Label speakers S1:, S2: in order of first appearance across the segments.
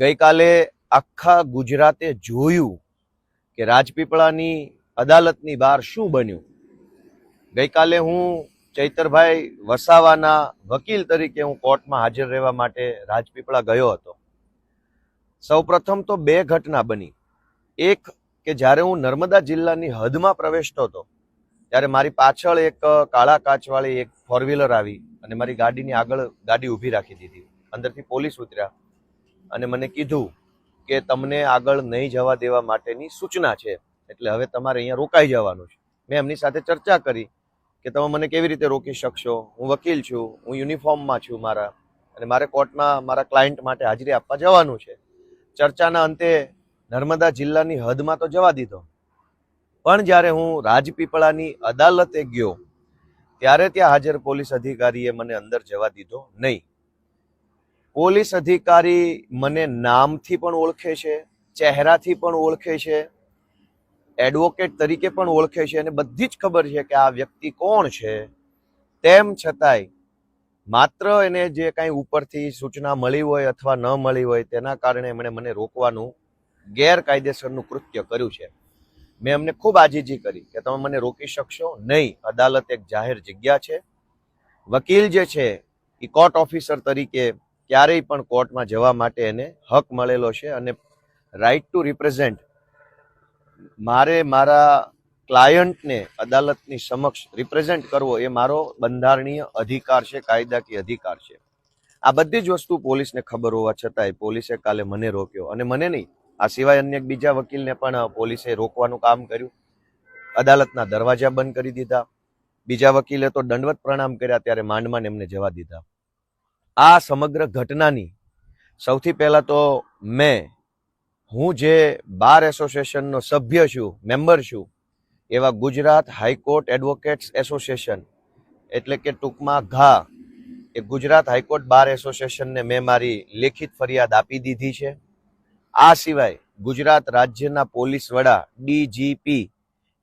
S1: ગઈકાલે આખા ગુજરાતે જોયું કે રાજપીપળાની અદાલતની બહાર શું બન્યું. ગઈકાલે હું ચૈતરભાઈ વસાવાના વકીલ તરીકે હું કોર્ટમાં હાજર રહેવા માટે રાજપીપળા ગયો હતો. સૌપ્રથમ તો બે ઘટના બની. એક કે જ્યારે હું નર્મદા જિલ્લાની હદમાં પ્રવેશતો હતો, ત્યારે મારી પાછળ એક કાળા કાચવાળી એક ફોર વ્હીલર આવી અને મારી ગાડીની આગળ ગાડી ઊભી રાખી દીધી. અંદરથી પોલીસ ઉતર્યા. અને મને કીધું કે તમને આગળ નહીં જવા દેવા માટેની સૂચના છે. એટલે હવે તમારે અહીંયા રોકાઈ જવાનું છે. મેં એમની સાથે ચર્ચા કરી કે તમે મને કેવી રીતે રોકી શકશો? હું વકીલ છું, હું યુનિફોર્મમાં છું મારા, અને મારે કોર્ટમાં મારા ક્લાયન્ટ માટે હાજરી આપવા જવાનું છે. ચર્ચાના અંતે નર્મદા જિલ્લાની હદમાં તો જવા દીધો. પણ જ્યારે હું રાજપીપળાની અદાલતે ગયો, ત્યારે ત્યાં હાજર પોલીસ અધિકારીએ મને અંદર જવા દીધો નહીં. પોલીસ અધિકારી મને નામથી પણ ઓળખે છે, ચહેરાથી પણ ઓળખે છે એડવોકેટ તરીકે પણ ઓળખે છે અને બધી જ ખબર છે કે આ વ્યક્તિ કોણ છે. તેમ છતાંય માત્ર એને જે કાંઈ ઉપરથી સૂચના મળી હોય અથવા ન મળી હોય તેના કારણે એમણે મને રોકવાનું ગેરકાયદેસરનું કૃત્ય કર્યું છે. મેં એમને ખૂબ આજીજી કરી કે તમે મને રોકી શકશો નહીં. અદાલત એક જાહેર જગ્યા છે. વકીલ જે છે એ કોર્ટ ઓફિસર તરીકે ક્યારેય પણ કોર્ટમાં જવા માટે એને હક મળેલો છે અને રાઈટ ટુ રિપ્રેઝેન્ટ મારે મારા ક્લાયન્ટને અદાલતની સમક્ષ રિપ્રેઝેન્ટ કરવો એ મારો બંધારણીય અધિકાર છે, કાયદાકીય અધિકાર છે. આ બધી જ વસ્તુ પોલીસને ખબર હોવા છતાંય પોલીસે કાલે મને રોક્યો અને મને નહીં, આ સિવાય અન્ય બીજા વકીલને પણ પોલીસે રોકવાનું કામ કર્યું. અદાલતના દરવાજા બંધ કરી દીધા. બીજા વકીલે તો દંડવત પ્રણામ કર્યા, ત્યારે માંડમાં એમને જવા દીધા. આ સમગ્ર ઘટનાની સૌથી પહેલાં તો મેં, હું જે બાર એસોસિએશનનો સભ્ય છું, મેમ્બર છું, એવા ગુજરાત હાઈકોર્ટ એડવોકેટ્સ એસોસિએશન, એટલે કે ટૂંકમાં ઘા, એ ગુજરાત હાઈકોર્ટ બાર એસોસિએશનને મેં મારી લેખિત ફરિયાદ આપી દીધી છે. આ સિવાય ગુજરાત રાજ્યના પોલીસ વડા ડીજીપી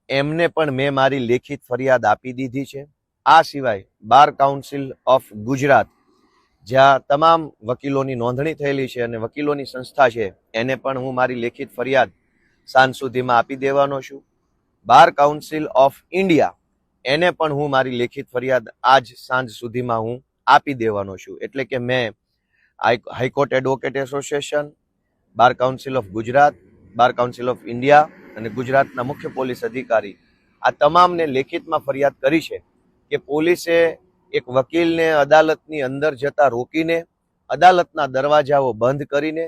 S1: એમને પણ મેં મારી લેખિત ફરિયાદ આપી દીધી છે. આ સિવાય બાર કાઉન્સિલ ઓફ ગુજરાત જ્યાં તમામ વકીલોની નોંધણી થયેલી છે અને વકીલોની સંસ્થા છે, એને પણ હું મારી લેખિત ફરિયાદ સાંજ સુધીમાં આપી દેવાનો છું. બાર કાઉન્સિલ ઓફ ઇન્ડિયા, એને પણ હું મારી લેખિત ફરિયાદ આજ સાંજ સુધીમાં હું આપી દેવાનો છું. એટલે કે મેં high- high court advocate association, bar council of Gujarat, bar council of India અને ગુજરાતના મુખ્ય પોલીસ અધિકારી આ તમામને લેખિતમાં ફરિયાદ કરી છે કે પોલીસે એક વકીલને અદાલતની અંદર જતા રોકીને અદાલતના દરવાજાઓ બંધ કરીને